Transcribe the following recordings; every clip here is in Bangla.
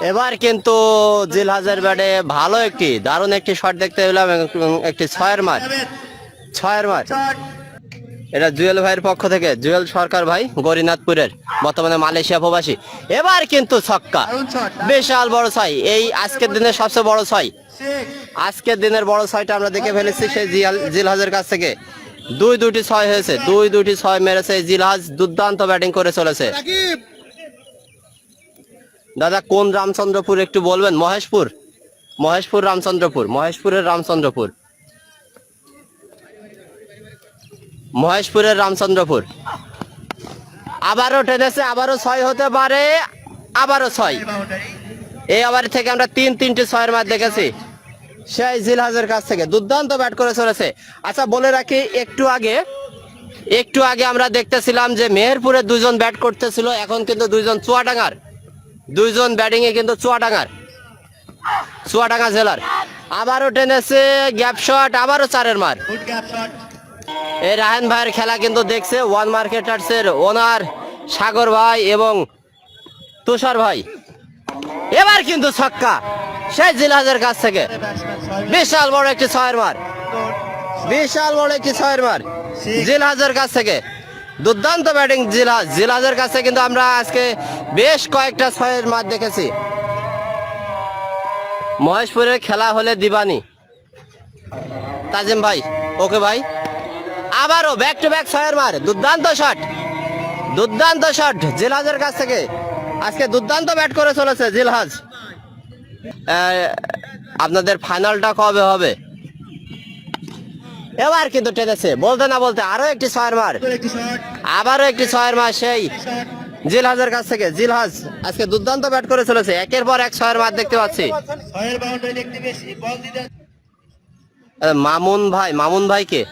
এবার কিন্তু জিলহাজের ব্যাটে ভালো একটি দারুণ একটি শট দেখতে পেলাম একটি ছয়ের মার ছয়ের মার। এটা জুয়েল ভাইয়ের পক্ষ থেকে জুয়েল সরকার ভাই গরিনাথপুরের বর্তমানে মালয়েশিয়া প্রবাসী। এবার কিন্তু ছক্কা বিশাল বড় ছয় এই আজকের দিনের সবচেয়ে বড় ছয়। আজকের দিনের বড় ছয়টা আমরা দেখে ফেলেছি সেই জিয়াল- জিলহাজের কাছ থেকে। দুই দুটি ছয় হয়েছে দুই দুটি ছয় মেরেছে জিলহাজ দুর্দান্ত ব্যাটিং করে চলেছে। দাদা, কোন রামচন্দ্রপুর একটু বলবেন? মহেশপুর? মহেশপুর, রামচন্দ্রপুর। মহেশপুরের রামচন্দ্রপুর। মহেশপুরের রামচন্দ্রপুর। আবারও টেনেছে, আবারও ছয় হতে পারে, আবারও ছয়। এই ওভার থেকে আমরা তিন, তিনটি ছয়ের মাঠ দেখেছি। সেই জিলহাজের কাছ থেকে। দুর্দান্ত ব্যাট করে চলেছে। আচ্ছা বলে রাখি, একটু আগে একটু আগে আমরা দেখতেছিলাম যে মেহেরপুরে দুজন ব্যাট করতেছিল, এখন কিন্তু দুইজন চুয়াডাঙ্গার। দুইজন ব্যাটিং এ কিন্তু চুয়াডাঙ্গার। চুয়াডাঙ্গা জেলার। আবারও টেনেছে গ্যাপ শট আবারও চারের মার। এই রাহান ভাইয়ের খেলা কিন্তু দেখছে ওয়ান মার্কেটার্স এর ওনার সাগর ভাই এবং তুষার ভাই। এবার কিন্তু ছক্কা সেই জিলাজের কাছ থেকে। বিশাল বড় একটি ছয়ের মার। বিশাল বড় একটি ছয়ের মার জিলহাজের কাছ থেকে। দুর্দান্ত ব্যাটিং জিলহাজ জিলহাজের কাছে, কিন্তু আমরা আজকে বেশ কয়েকটা ছয়ের মার দেখেছি। মহেশপুরের খেলা হলে দিবানি। তাজিম ভাই, ওকে ভাই। আবারও ব্যাক টু ব্যাক ছয়ের মার দুর্দান্ত শট দুর্দান্ত শট জিলহাজের কাছ থেকে। আজকে দুর্দান্ত ব্যাট করে চলেছে জিলহাজ আপনাদের ফাইনালটা কবে হবে? এবার কিন্তু টেনেছে। বলতে না বলতে আরও একটি ছয়ের মার। আবারও একটি ছয়ের মার সেই জিলহাজের কাছ থেকে। জিলহাজ আজকে দুর্দান্ত ব্যাট করে চলেছে। একের পর এক ছয়ের মার দেখতে পাচ্ছি। মামুন ভাই মামুন ভাই কে?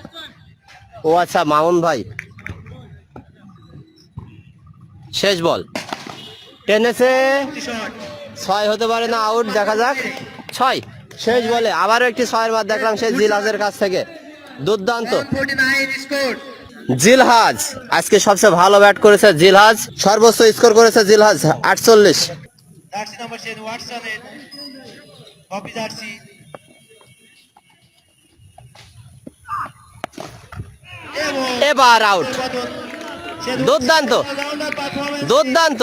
ও আচ্ছা মামুন ভাই। শেষ বল। টেনেছে। ছয় হতে পারে না আউট দেখা যাক। ছয়। শেষ বলে আবারও একটি ছয়ের মার দেখলাম সেই জিলহাজের কাছ থেকে। দুর্দান্ত। জিলহাজ আজকে সবচেয়ে ভালো ব্যাট করেছে জিলহাজ। সর্বোচ্চ স্কোর করেছে জিলহাজ আটচল্লিশ। এবার আউট দুর্দান্ত। দুর্দান্ত।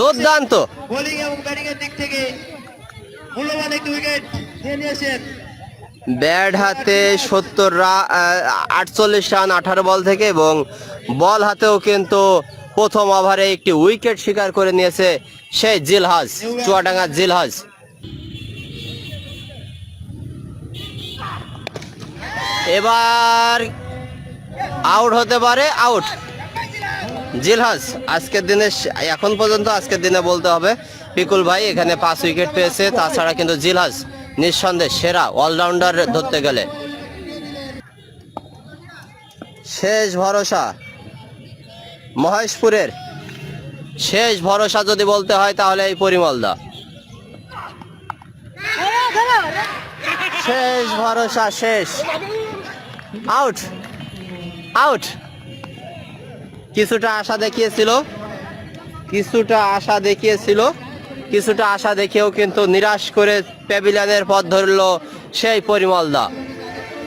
দুর্দান্ত। বোলিং এবং ব্যাটিং এর দিক থেকে মূল্যবান একটি উইকেট নিয়ে নিয়েছেন। ব্যাট হাতে সত্তর রান আটচল্লিশ রান, আঠারো বল থেকে এবং বল হাতেও কিন্তু প্রথম ওভারে একটি উইকেট শিকার করে নিয়েছে সেই জিলহাজ চুয়াডাঙ্গার জিলহাজ। এবার আউট হতে পারে, আউট। জিলহাজ, আজকের দিনে এখন পর্যন্ত আজকের দিনে বলতে হবে, পিকুল ভাই এখানে পাঁচ উইকেট পেয়েছে, তাছাড়া কিন্তু জিলহাজ নিঃসন্দেহে সেরা অলরাউন্ডার ধরতে গেলে। শেষ ভরসা মহেশপুরের। শেষ ভরসা যদি বলতে হয় তাহলে এই পরিমলদা। শেষ ভরসা শেষ। আউট। আউট। কিছুটা আশা দেখিয়েছিল। কিছুটা আশা দেখিয়েছিল। কিছুটা আশা দেখেও কিন্তু নিরাশ করে প্যাভিলিয়নের পথ ধরল সেই পরিমলদা।